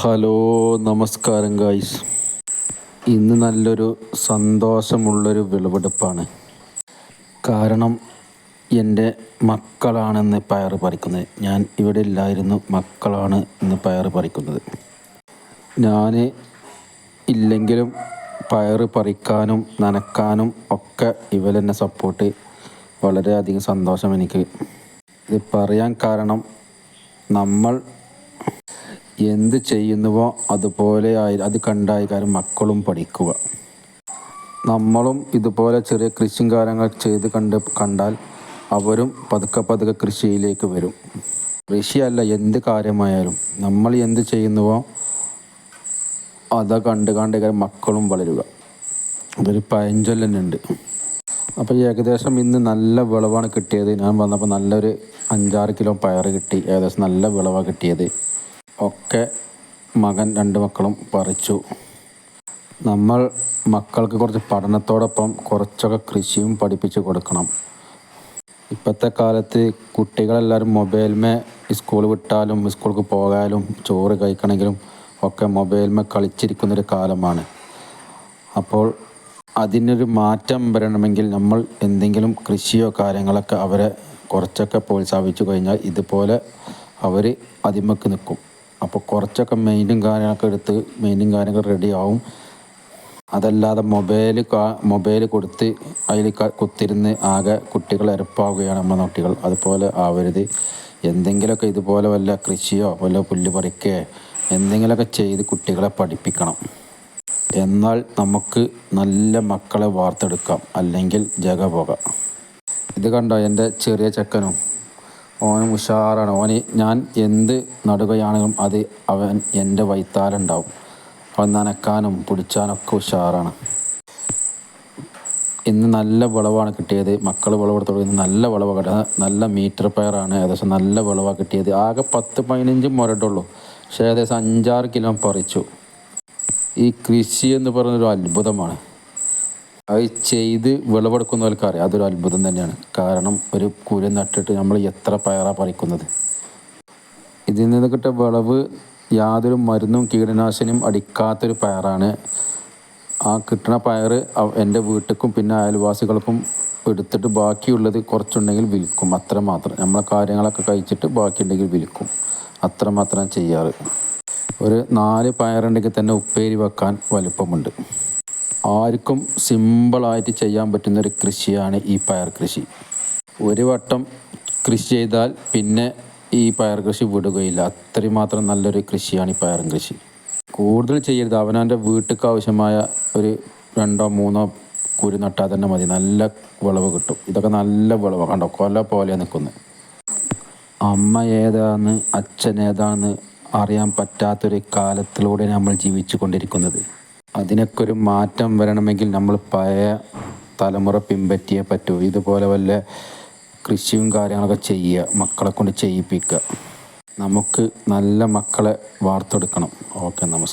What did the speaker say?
Hello നമസ്കാരം guys ഇന്ന് നല്ലൊരു സന്തോഷമുള്ളൊരു വിളവെടുപ്പാണ്. കാരണം എന്റെ മക്കളാണെന്ന് പയർ പറിക്കുന്നത്. ഞാൻ ഇവിടെ ഇല്ലായിരുന്നു മക്കളാണ് ഇന്ന് പയർ പറിക്കുന്നത്. ഞാൻ ഇല്ലെങ്കിലും പയർ പറിക്കാനും നനക്കാനും ഒക്കെ ഇവരെന്നെ സപ്പോർട്ട് വളരെയധികം സന്തോഷം എനിക്ക്. ഇത് പറയാൻ കാരണം നമ്മൾ എന്ത് ചെയ്യുന്നുവോ അതുപോലെ ആയി അത് കണ്ടായിക്കാരം മക്കളും പഠിക്കുക. നമ്മളും ഇതുപോലെ ചെറിയ കൃഷിയും കാര്യങ്ങൾ ചെയ്ത് കണ്ട് കണ്ടാൽ അവരും പതുക്കെ പതുക്കെ കൃഷിയിലേക്ക് വരും. കൃഷിയല്ല എന്ത് കാര്യമായാലും നമ്മൾ എന്ത് ചെയ്യുന്നുവോ അത് കണ്ട് കണ്ട് മക്കളും വളരുക. അതൊരു പഴഞ്ചൊല്ലൻ ഉണ്ട് അപ്പോൾ ഏകദേശം ഇന്ന് നല്ല വിളവാണ് കിട്ടിയത്. ഞാൻ വന്നപ്പോൾ നല്ലൊരു അഞ്ചാറ് കിലോ പയർ കിട്ടി. ഏകദേശം നല്ല വിളവാണ് കിട്ടിയത്. ഒക്കെ മകൻ രണ്ട് മക്കളും പറിച്ചു. നമ്മൾ മക്കൾക്ക് കുറച്ച് പഠനത്തോടൊപ്പം കുറച്ചൊക്കെ കൃഷിയും പഠിപ്പിച്ചു കൊടുക്കണം. ഇപ്പോഴത്തെ കാലത്ത് കുട്ടികളെല്ലാവരും മൊബൈൽമേ സ്കൂൾ വിട്ടാലും സ്കൂൾക്ക് പോകാനും ചോറ് കഴിക്കണമെങ്കിലും ഒക്കെ മൊബൈൽമേ കളിച്ചിരിക്കുന്നൊരു കാലമാണ്. അപ്പോൾ അതിനൊരു മാറ്റം വരണമെങ്കിൽ നമ്മൾ എന്തെങ്കിലും കൃഷിയോ കാര്യങ്ങളൊക്കെ അവരെ കുറച്ചൊക്കെ പ്രോത്സാഹിപ്പിച്ചു കഴിഞ്ഞാൽ ഇതുപോലെ അവർ അതിമക്ക് നിൽക്കും. അപ്പോൾ കുറച്ചൊക്കെ മെയിനും കാര്യങ്ങളൊക്കെ എടുത്ത് മെയിനും കാര്യങ്ങൾ റെഡി ആവും. അതല്ലാതെ മൊബൈൽ മൊബൈൽ കൊടുത്ത് അതിൽ കുത്തിരുന്ന് ആകെ കുട്ടികൾ എരപ്പാവുകയാണ് നമ്മുടെ കുട്ടികൾ. അതുപോലെ ആവരുത്. എന്തെങ്കിലുമൊക്കെ ഇതുപോലെ വല്ല കൃഷിയോ വല്ല പുല്ല് പറിക്കേ എന്തെങ്കിലുമൊക്കെ ചെയ്ത് കുട്ടികളെ പഠിപ്പിക്കണം. എന്നാൽ നമുക്ക് നല്ല മക്കളെ വാർത്തെടുക്കാം. അല്ലെങ്കിൽ ജഗ പോകാം. ഇത് കണ്ടോ എന്റെ ചെറിയ ചെക്കനും? ഓനും ഉഷാറാണ്. ഓന് ഞാൻ എന്ത് നടുകയാണെങ്കിലും അത് അവൻ എന്റെ വൈത്താലുണ്ടാവും. അവൻ നനക്കാനും പിടിച്ചാനൊക്കെ ഉഷാറാണ്. ഇന്ന് നല്ല വിളവാണ് കിട്ടിയത്. മക്കൾ വിളവെടുത്തോളൂ ഇന്ന് നല്ല വിളവ് കിട്ടിയത്. നല്ല മീറ്റർ പയറാണ് ഏകദേശം നല്ല വിളവാണ് കിട്ടിയത്. ആകെ പത്ത് പതിനഞ്ച് മുരട്ടുള്ളൂ പക്ഷേ ഏകദേശം അഞ്ചാറ് കിലോ പറിച്ചു. ഈ കൃഷി എന്ന് പറയുന്നൊരു അത്ഭുതമാണ്. അത് ചെയ്ത് വിളവെടുക്കുന്നവർക്ക് അറിയാം. അതൊരു അത്ഭുതം തന്നെയാണ്. കാരണം ഒരു കുരു നട്ടിട്ട് നമ്മൾ എത്ര പയറാണ് പറിക്കുന്നത്. ഇതിൽ നിന്ന് കിട്ടിയ വിളവ് യാതൊരു മരുന്നും കീടനാശിനിയും അടിക്കാത്തൊരു പയറാണ്. ആ കിട്ടുന്ന പയർ എന്റെ വീട്ടിലും പിന്നെ അയൽവാസികൾക്കും എടുത്തിട്ട് ബാക്കിയുള്ളത് കുറച്ചുണ്ടെങ്കിൽ വിൽക്കും. അത്ര മാത്രം. നമ്മളെ കാര്യങ്ങളൊക്കെ കഴിച്ചിട്ട് ബാക്കിയുണ്ടെങ്കിൽ വിൽക്കും. അത്ര മാത്രം ചെയ്യാറ്. ഒരു നാല് പയറുണ്ടെങ്കിൽ തന്നെ ഉപ്പേരി വെക്കാൻ വലുപ്പമുണ്ട്. ആർക്കും സിമ്പിളായിട്ട് ചെയ്യാൻ പറ്റുന്നൊരു കൃഷിയാണ് ഈ പയർ കൃഷി. ഒരു വട്ടം കൃഷി ചെയ്താൽ പിന്നെ ഈ പയർ കൃഷി വിടുകയില്ല. അത്രയും മാത്രം നല്ലൊരു കൃഷിയാണ് ഈ പയറും കൃഷി. കൂടുതൽ ചെയ്യരുത്. അവനവന്റെ വീട്ടിലേക്ക് ആവശ്യമായ ഒരു രണ്ടോ മൂന്നോ കുരു നട്ടാൽ തന്നെ മതി. നല്ല വിളവ് കിട്ടും. ഇതൊക്കെ നല്ല വിളവ്. കണ്ടോ? കൊല പോലെ നിൽക്കുന്നത് അമ്മ ഏതാണ് അച്ഛൻ ഏതാണെന്ന് അറിയാൻ പറ്റാത്തൊരു കാലത്തിലൂടെ നമ്മൾ ജീവിച്ചു കൊണ്ടിരിക്കുന്നത്. അതിനൊക്കെ ഒരു മാറ്റം വരണമെങ്കിൽ നമ്മൾ പഴയ തലമുറ പിൻപറ്റിയേ പറ്റൂ. ഇതുപോലെ വല്ല കൃഷിയും കാര്യങ്ങളൊക്കെ ചെയ്യുക മക്കളെ കൊണ്ട് ചെയ്യിപ്പിക്കുക നമുക്ക് നല്ല മക്കളെ വാർത്തെടുക്കണം. ഓക്കെ നമസ്കാരം.